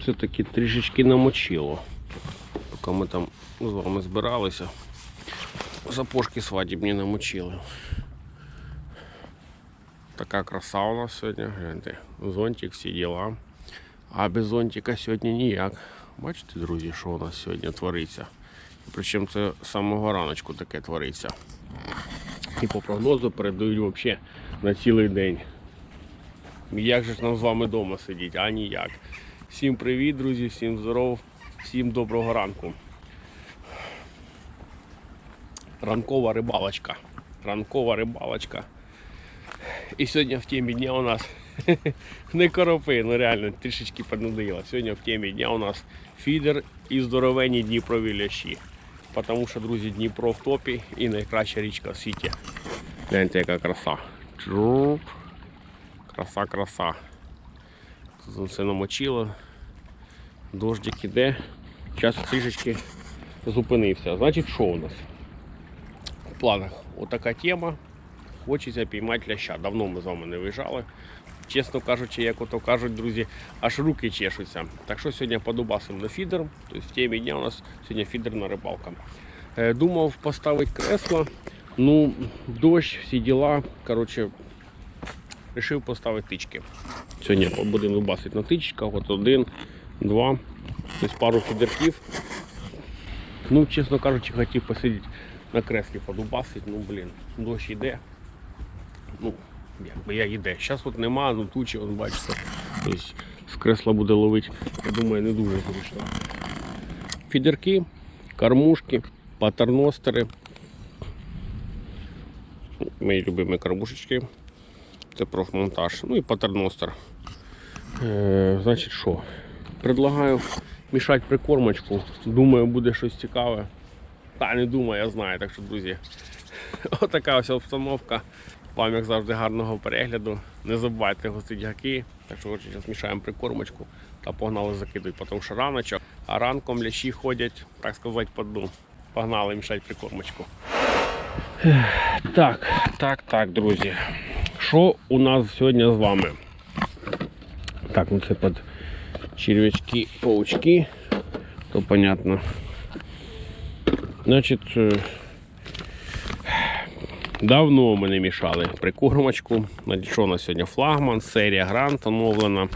все-таки трішечки намочило. Поки ми там з вами збиралися. Запошки свадібні намочили. Така краса у нас сьогодні. Гляньте, зонтик, всі діла. А без зонтика сьогодні ніяк. Бачите, друзі, що у нас сьогодні твориться. Причому це з самого раночку таке твориться. І по прогнозу передають взагалі на цілий день. Як же ж нам з вами вдома сидіти, а ніяк. Всім привіт, друзі, всім здоров, всім доброго ранку. Ранкова рибалочка. Ранкова рибалочка. І сьогодні в темі дня у нас не коропи, ну реально трішечки поднадоїло. Сьогодні в темі дня у нас фідер і здоровенні Дніпрові лящі. Тому що, друзі, Дніпро в топі і найкраща річка в світі. Гляньте, яка краса. Краса, краса. Тут все намочило. Дождик іде. Час трішечки зупинився. Значить, що у нас? В планах отака тема. Хочеться піймати ляща. Давно ми з вами не виїжджали. Чесно кажучи, як ото кажуть, друзі, аж руки чешуться. Так що сьогодні подубасимо на фідер. Тобто в темі дня у нас сьогодні фідерна рибалка. Е, Думав поставити кресло. Ну, дощ, всі діла. Коротше, Рішив поставити тички. Сьогодні будемо вибасити на тичках. От один, два, тобто пару фідерків. Ну, чесно кажучи, хотів посидіти на креслі подубасити. Ну, блін, дощ йде. Ну, якби я йде. Зараз от нема, ну тучі, он бачите. Тобто з кресла буде ловити, я думаю, не дуже зручно. Фідерки, кормушки, патерностери. Мої любимі кормушечки. Це профмонтаж. Ну і патерностер. Е, значить що? Предлагаю мішати прикормочку. Думаю, буде щось цікаве. Та не думаю, я знаю. Так що, друзі, отака ось обстановка. Вам, як завжди, гарного перегляду. Не забувайте гостити гаки. Так що зараз мішаємо прикормочку та погнали закидувати, тому що раночок, а ранком лящі ходять, так сказати, по дну. Погнали мішати прикормочку. Так, так, так, друзі. Що у нас сьогодні з вами? Так, ну це під червячки, паучки, то понятно. Значить, е, давно ми не мішали прикормочку. У нас сьогодні флагман, серія грант оновлена.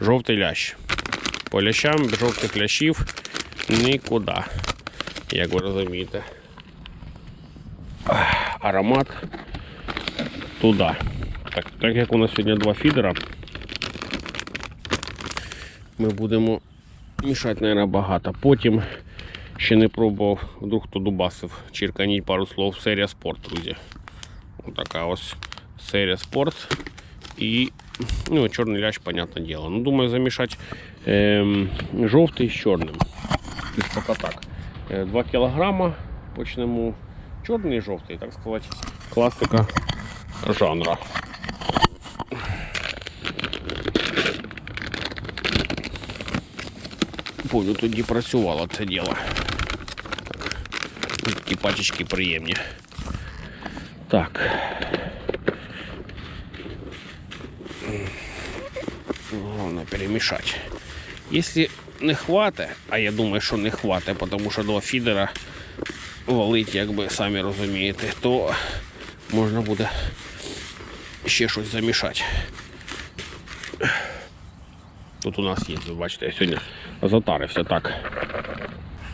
Жовтий лящ. По лящам без жовтих лящів нікуди, як ви розумієте. Аромат туди. Так, так як у нас сьогодні два фідера, ми будемо мішати, мабуть, багато. Потім ще не пробував, вдруг хто дубасив, черканіть пару слов серія спорт, друзі. Ось така ось серія спорт. І ну, чорний лящ, понятне діло. Ну, думаю, замішати ем, жовтий з чорним. Тобто поки так. 2 кілограма почнемо чорний і жовтий, так сказати, класика жанра. Помню, тоді працювало це діло. Так. Такі пачечки приємні. Так. Головне перемішати. Якщо не хватить, а я думаю, що не хватить, тому що два фідера валить, як би самі розумієте, то можна буде ще щось замішати. Тут у нас є, ви бачите, я сьогодні затарився так.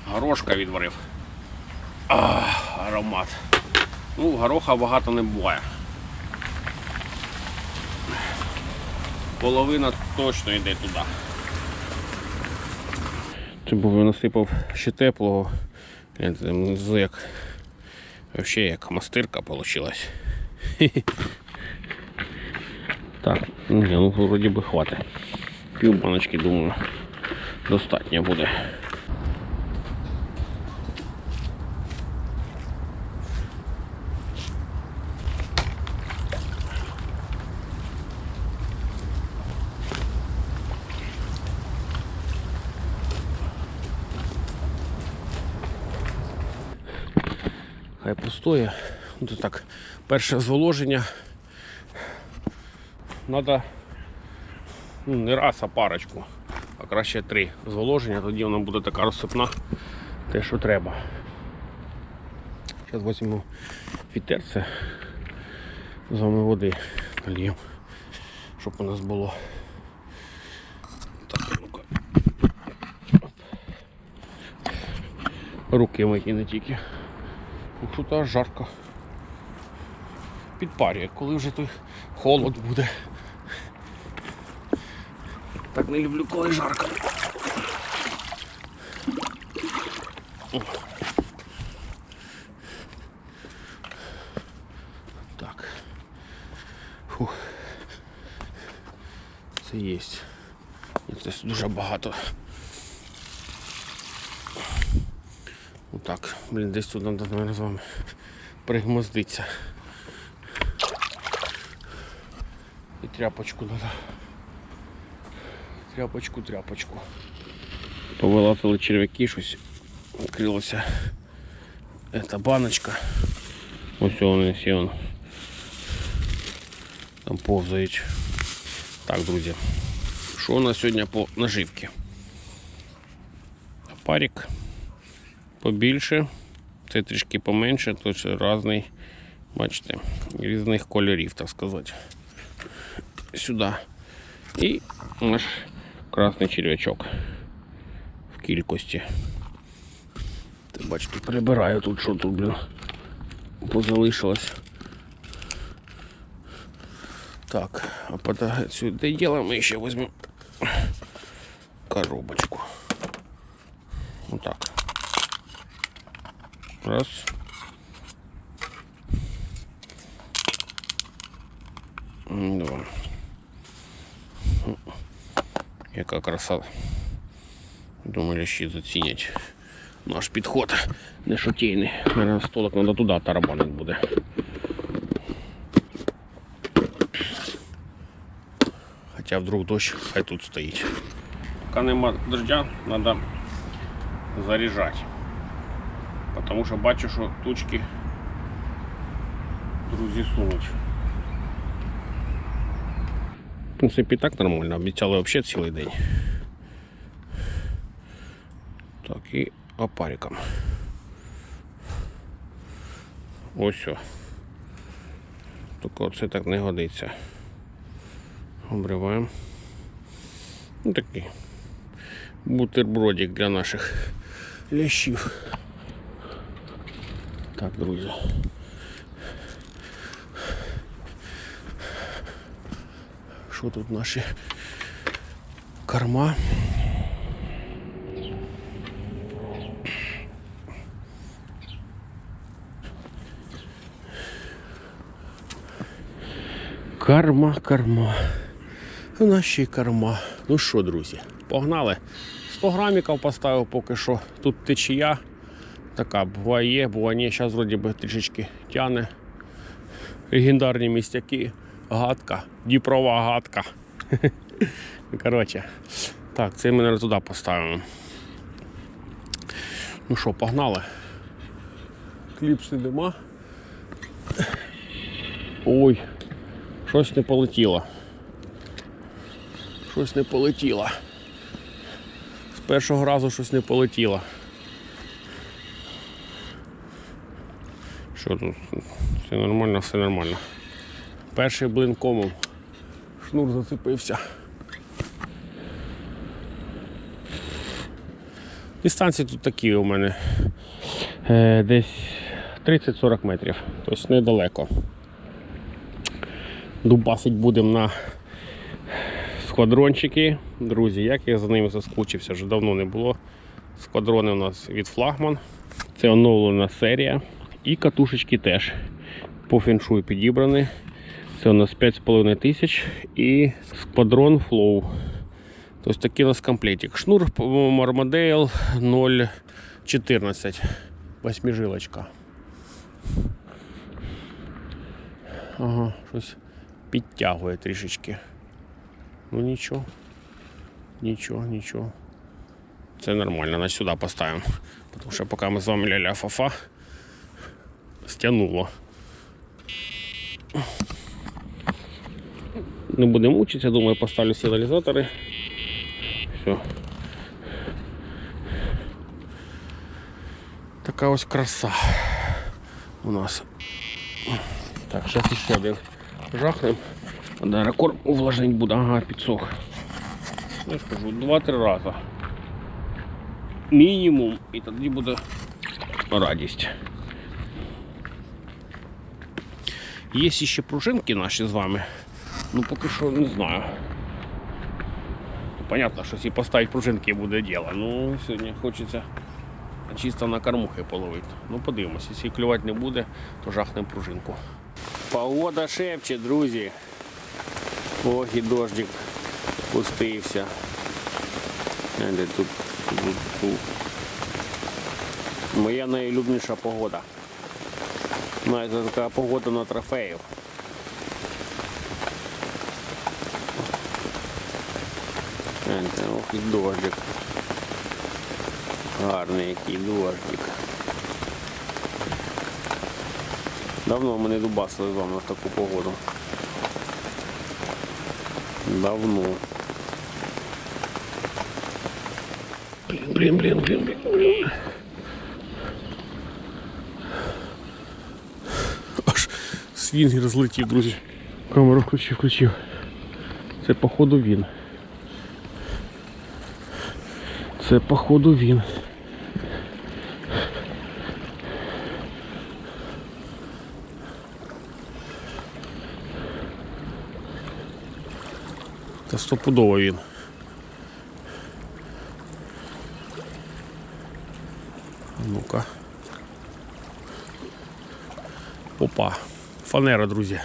Горошка відварив. Ах, аромат. Ну, гороха багато не буває. Половина точно йде туди. Це був насипав ще теплого. Гляньте, як вообще як мастирка вийшла. Так, ні, ну вроді би хватить. Пів баночки, думаю, достатньо буде. Хай. Ну, Це так, перше зволоження. Надо ну, не раз, а парочку. а краще три зволоження, тоді вона буде така розсипна, те, що треба. Зараз візьмемо фітерце, з вами води нальємо, щоб у нас було. Так, ну-ка. Руки мої не тільки. Ну, то аж жарко. Підпарює, коли вже той холод буде. Так не люблю, коли жарко. Так. Фух. Це є. І дуже багато. Отак. Блін, десь тут наверное, з вами пригмоздитися. І тряпочку треба. Тряпочку, тряпочку. Повилазили черв'яки, щось відкрилося. Эта баночка. Ось вони всі он. Там повзають. Так, друзі. Що у нас сьогодні по наживці? Парік побільше, це трішки поменше, то це різний, бачите, різних кольорів, так сказати. Сюди. І наш красний черв'ячок в кількості. Ти бачите, прибираю тут, що тут, блін, позалишилось. Так, а под сюди діло ми ще візьмемо коробочку. Отак. Раз. М, Два. Яка краса. Думаю, лящі зацінять наш підход не шутейний. Наверное, столик треба туди тарабанить буде. Хоча вдруг дощ, хай тут стоїть. Поки нема дождя, треба заряджати. Потому що бачу, що тучки друзі сунуть. В принципі, так нормально, обіцяли взагалі цілий день. Так, і опариком. Ось все. Тільки це так не годиться. Обриваємо. Ну такий бутербродик для наших лящів. Так, друзі. Що тут наші корма? Карма, карма. Наші карма. Ну що, друзі, погнали. 100 граміків поставив поки що. Тут течія. Така буває буває ні. Зараз вроді би трішечки тяне. Легендарні містяки. Гадка. Діпрова гадка. Коротше. Так, це ми наверное, туди поставимо. Ну що, погнали. Кліпси нема. Ой, щось не полетіло. Щось не полетіло. З першого разу щось не полетіло. Що тут? Все нормально, все нормально. Перший блин комом. Шнур зацепився. Дистанції тут такі у мене е, десь 30-40 метрів, тобто недалеко. Дубасить будемо на сквадрончики. Друзі, як я за ними заскучився, вже давно не було. Сквадрони у нас від флагман. Це оновлена серія. І катушечки теж по феншую підібрані. Це у нас 5,5 тисяч і сквадрон Flow. Тобто такий у нас комплектик. Шнур по-моєму, Armadale 0,14. Восьмижилочка. Ага, щось підтягує трішечки. Ну нічого. Нічого, нічого. Це нормально, на сюди поставимо. Тому що поки ми з вами ля-ля фафа стягнуло. Не будемо мучитися, думаю, поставлю сигналізатори. Все. Така ось краса у нас. Так, зараз ще один жахнем. Рекорд увлажнень буде, ага, підсох. Я ж два-три рази. Мінімум. І тоді буде радість. Є ще пружинки наші з вами. Ну поки що не знаю. Понятно, що якщо поставити пружинки буде діло. Ну, сьогодні хочеться чисто на кормухи половити. Ну подивимось, якщо клювати не буде, то жахнемо пружинку. Погода шепче, друзі. Ох і дождик пустився. Гляньте, тут, тут, тут. Моя найлюбніша погода. Знаєте, така погода на трофеїв. Гляньте, ох і дождик. Гарний який дождик. Давно ми не дубасили з вами в таку погоду. Давно. Блін, блін, блін, блін, блін. Аж свінгер злетів, друзі. Камеру включив, включив. Це походу він. Це походу він. Та стопудово він. Ну-ка. Опа. Фанера, друзі.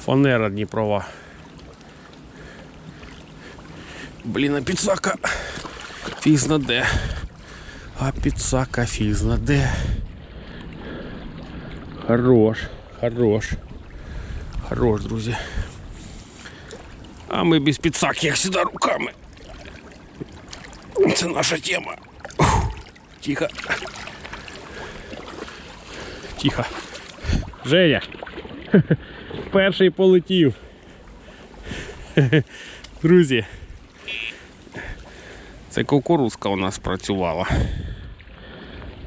Фанера Дніпрова. Блін, а підсака. Фіг знаде. А підсака фіг знаде. Хорош, хорош. Хорош, друзі. А ми без підсаки, як сюди руками. Це наша тема. Тихо. Тихо. Женя. Перший полетів. Друзі. Це кукурузка у нас працювала.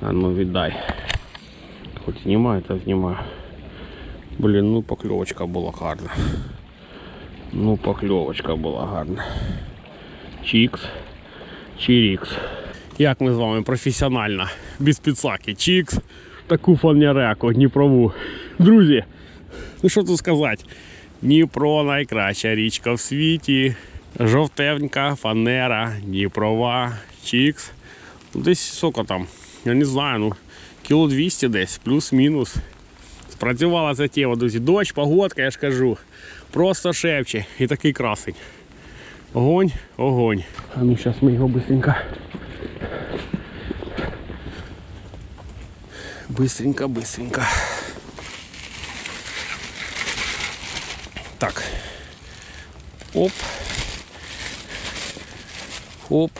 А ну віддай. Хоч знімаю, то знімаю. Блін, ну покльовочка була гарна. Ну, покльовочка була гарна. Чікс. Чирікс. Як ми з вами професіонально, без підсаки. Чікс. Таку фанереку Дніпрову. Друзі, ну що тут сказати? Дніпро найкраща річка в світі. Жовтенька, фанера, Дніпрова, Чікс. Ну, Десь соко там, я не знаю, ну кіло 200 десь, плюс-мінус. Спрацювала ця тема, друзі. Дощ, погодка, я ж кажу. Просто шепче і такий красень. Огонь, огонь. А ну зараз ми його быстренько. Быстренько, быстренько. Так. Оп. Хоп.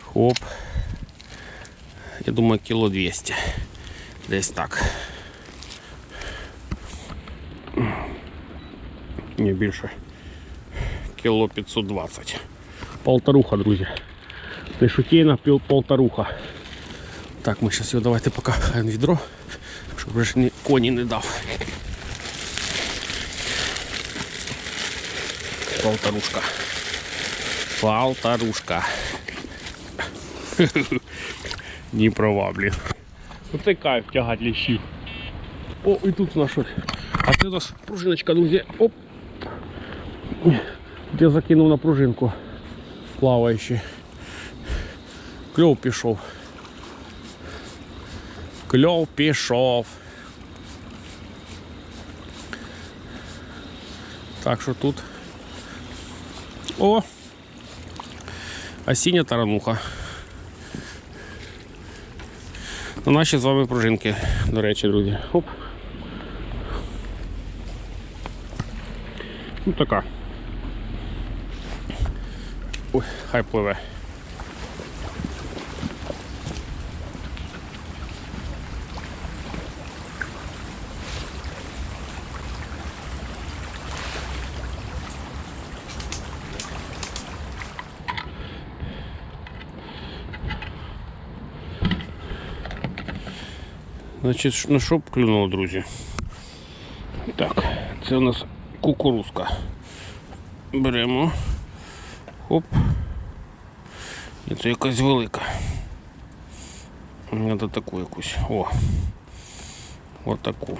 Хоп. Я думаю, кіло 200. Десь так. Ні, більше. Кіло 520. Полторуха, друзі. Не шутейна піл полторуха. Так, ми зараз його давайте поки хай він відро, щоб вже ж ні, коні не дав. Полторушка. Полторушка. Ні права, блін. Оце кайф тягати ліщів. О, і тут у нас щось. А це у нас пружиночка, друзі. Оп. Тут я закинув на пружинку плаваючи. Кльов пішов. Кльов пішов. Так що тут. О! Осіння тарануха. На наші з вами пружинки, до речі, друзі. Оп. Ну така. Ой, хай пливе. Значить, ш- на що б клюнуло, друзі? Так, це у нас кукурузка. Беремо. Хоп. І це якась велика. Надо таку якусь. О. От таку.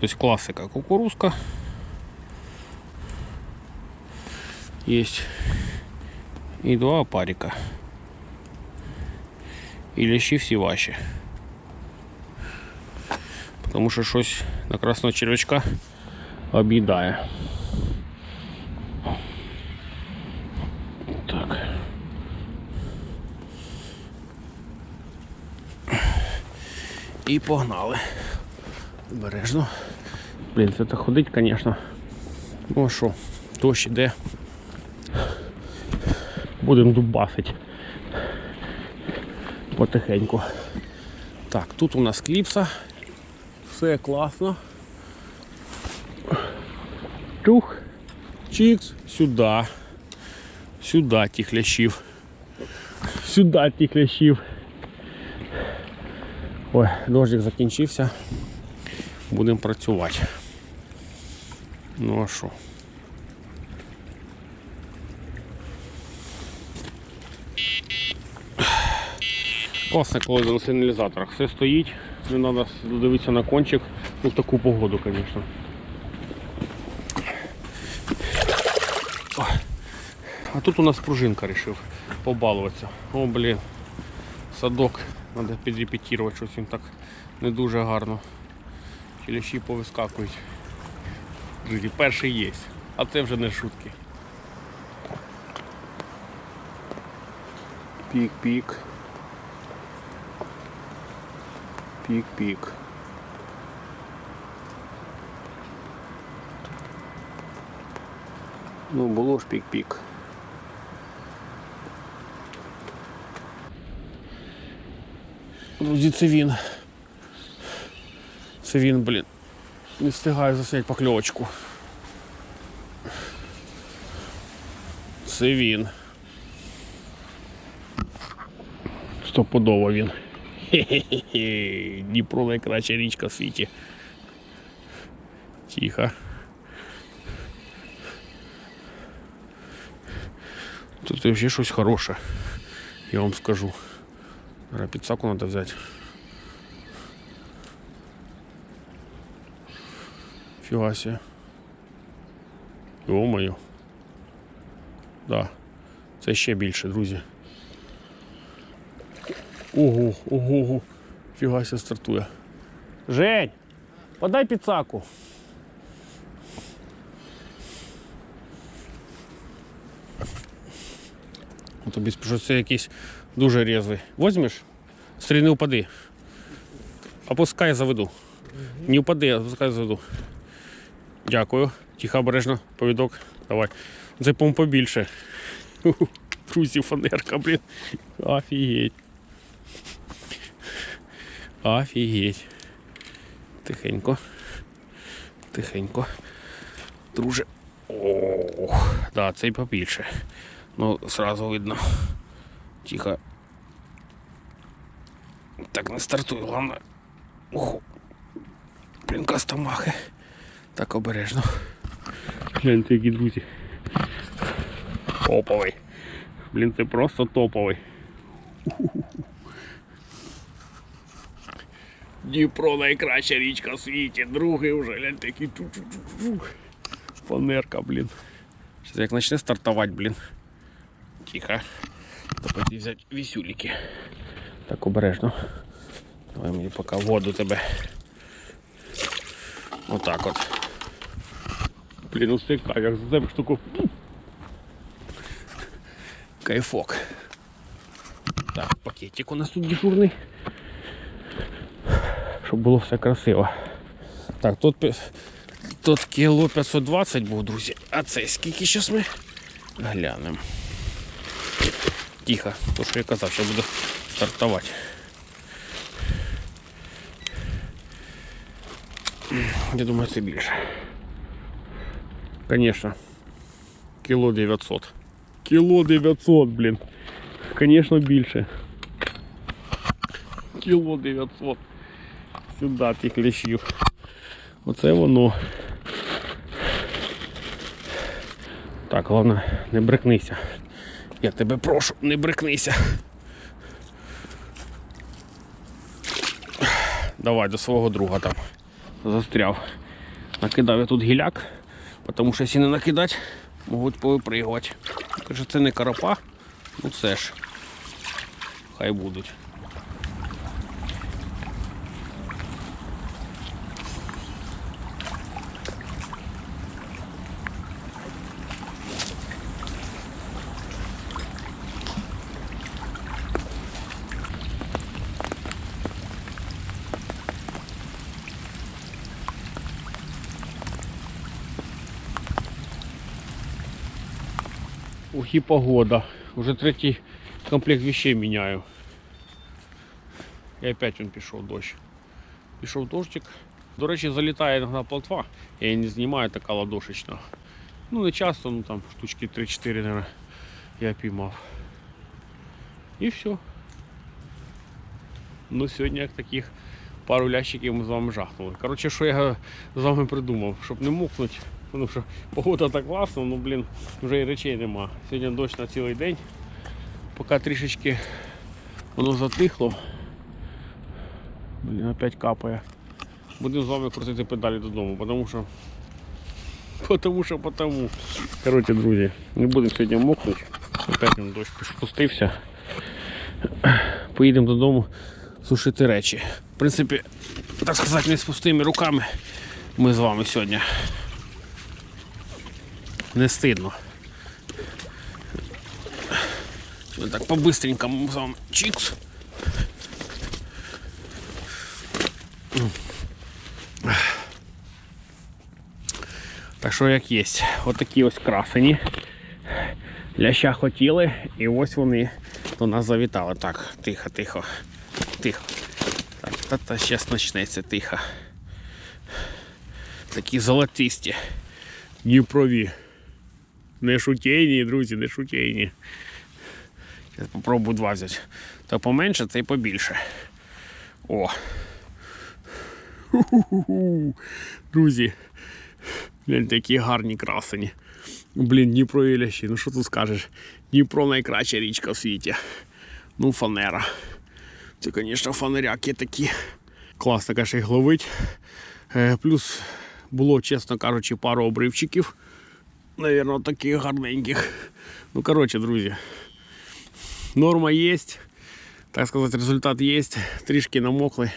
Тобто класика кукурузка. Есть і два опарика. І лящі всі ваші. Тому що щось на красного червячка об'їдає. Так. І погнали. Обережно. Блін, це так ходить, звісно. Ну а що, дощ іде. Будемо дубасити. Потихеньку. Так, тут у нас кліпса. Все класно. Чух. Чікс. Сюди. Сюди тих лящів. Сюди тих лящів. Ой, дождик закінчився. Будемо працювати. Ну а що? Класно, коли на сигналізаторах все стоїть, не треба дивитися на кончик, ну в таку погоду, звісно. А тут у нас пружинка вирішив побалуватися. О, блін, садок, треба підрепетувати, щось він так не дуже гарно. Тіляші повискакують. Друзі, перший є, а це вже не шутки. Пік-пік. Пік-пік. Ну, було ж пік-пік. Друзі, це він. Це він, блін. Не встигаю засняти покльовочку. Це він. Стопудово він. Хе-хе-хе. Дніпро найкраща річка в світі. Тихо. Тут вообще щось хороше. Я вам скажу. Зараз підсаку треба взяти. Фіга себе. Йо-моє. Да. Це ще більше, друзі. Ого, ого, ого. Фіга себе стартує. Жень, подай підсаку. Ну, Тобі що це якийсь дуже різвий. Возьмеш? Стрій не упади. Опускай заведу. Не упади, а опускай заведу. Дякую. Тихо, обережно, повідок. Давай. Це по побільше. Друзі, фанерка, блін. Офігеть. Офігеть. Тихенько. Тихенько. Друже. Ох, да, цей побільше. Ну, сразу видно. Тихо. Так, не стартуй, головне. Ох. Блін, кастомахи. Так обережно. Гляньте, які друзі. Топовий. Блін, це просто топовий. Дніпро найкраща річка в світі. Другий вже, гляньте, який чу-чу-чу-чу. Фанерка, блін. Зараз як почне стартувати, блін. Тихо. То пойти взяти вісюліки. Так обережно. Давай мені поки воду тебе. Отак от. Блін, ну стика, як за тебе штуку. Кайфок. Так, пакетик у нас тут дежурний. Щоб було все красиво. Так, тут, пи- тут кіло 520 був, друзі. А це скільки зараз ми глянемо. Тихо, то що я казав, що буду стартувати. Я думаю, це більше. Конечно. Кіло 900. Кіло 900, блін. Конечно, більше. Кіло 900. Сюди тих лящів. Оце воно. Так, головне, не брикнися. Я тебе прошу, не брикнися. Давай до свого друга там застряв. Накидав я тут гіляк, тому що якщо не накидати, можуть повипригувати. Каже, це не карапа, ну це ж. Хай будуть. Ух и погода. Уже третий комплект вещей меняю. І опять він пішов дощ. Пішов дощик. До речі, залітає іноді плотва. Я її не знімаю, така ладошечна. Ну не часто, ну там штучки 3-4, наверное, я піймав. І все. Ну сьогодні як таких пару лящиків ми з вами жахнули. Коротше, що я з вами придумав, щоб не мокнути. Тому що погода так класна, ну блін, вже і речей нема. Сьогодні дощ на цілий день. Поки трішечки воно затихло. Блін, опять капає. Будемо з вами крутити педалі додому, тому що. Потому що потому. Коротше, друзі, не будемо сьогодні мокнути. Опять він дощ спустився. Поїдемо додому сушити речі. В принципі, так сказати, не з пустими руками ми з вами сьогодні. Не стидно. Ми так по-быстренькому з вами. Так що як є. Отакі ось красені. Ляща хотіли, і ось вони до нас завітали. Так, тихо, тихо, тихо. Так, та, та зараз почнеться тихо. Такі золотисті. Дніпрові. Не шутейні, друзі, не шутейні. Я попробую два взяти. Та поменше, та й побільше. О. Друзі. Гляньте, які гарні красені. Блін, Дніпро і лящі, ну що тут скажеш? Дніпро найкраща річка в світі. Ну, фанера. Це, звісно, фанеряки такі. Класно, каже, їх ловить. Е, плюс було, чесно кажучи, пару обривчиків. Навірно, таких гарненьких. Ну, коротше, друзі. Норма є. Так сказати, результат є. Трішки намокли.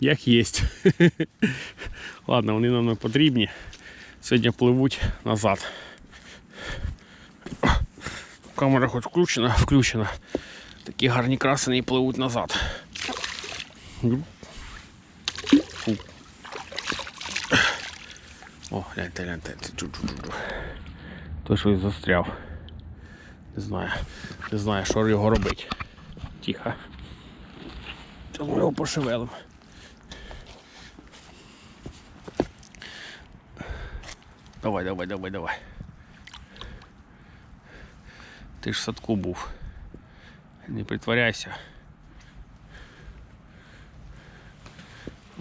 Як є. Ладно, вони нам не потрібні. Сьогодні пливуть назад. Камера хоч включена, включена. Такі гарні красені пливуть назад. О, гляньте, гляньте. Той щось застряв. Не знаю. Не знаю, що його робити. Тихо. Ми його пошевелимо. Давай, давай, давай, давай. Ти ж в садку був. Не притворяйся.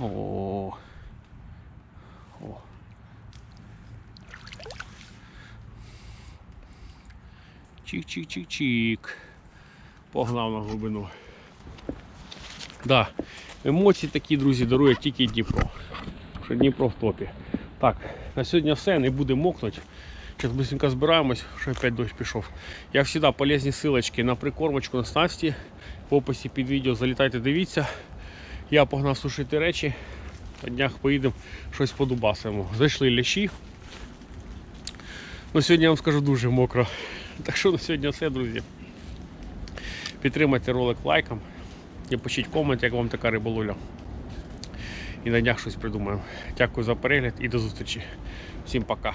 О. Чик-чик-чик-чик. Погнав на глибину. Да, емоції такі, друзі, дарує тільки Дніпро. Що Дніпро в топі. Так, на сьогодні все, не буде мокнути. Зараз быстренько збираємось, що опять дощ пішов. Як завжди, полезні ссылочки на прикормочку на снасті. В описі під відео залітайте, дивіться. Я погнав сушити речі. На днях поїдемо щось подубасимо. Зайшли лящі. Ну, сьогодні я вам скажу дуже мокро. Так що на сьогодні все, друзі. Підтримайте ролик лайком. І пишіть комент, як вам така риболовля. І на днях щось придумаємо. Дякую за перегляд і до зустрічі. Всім пока.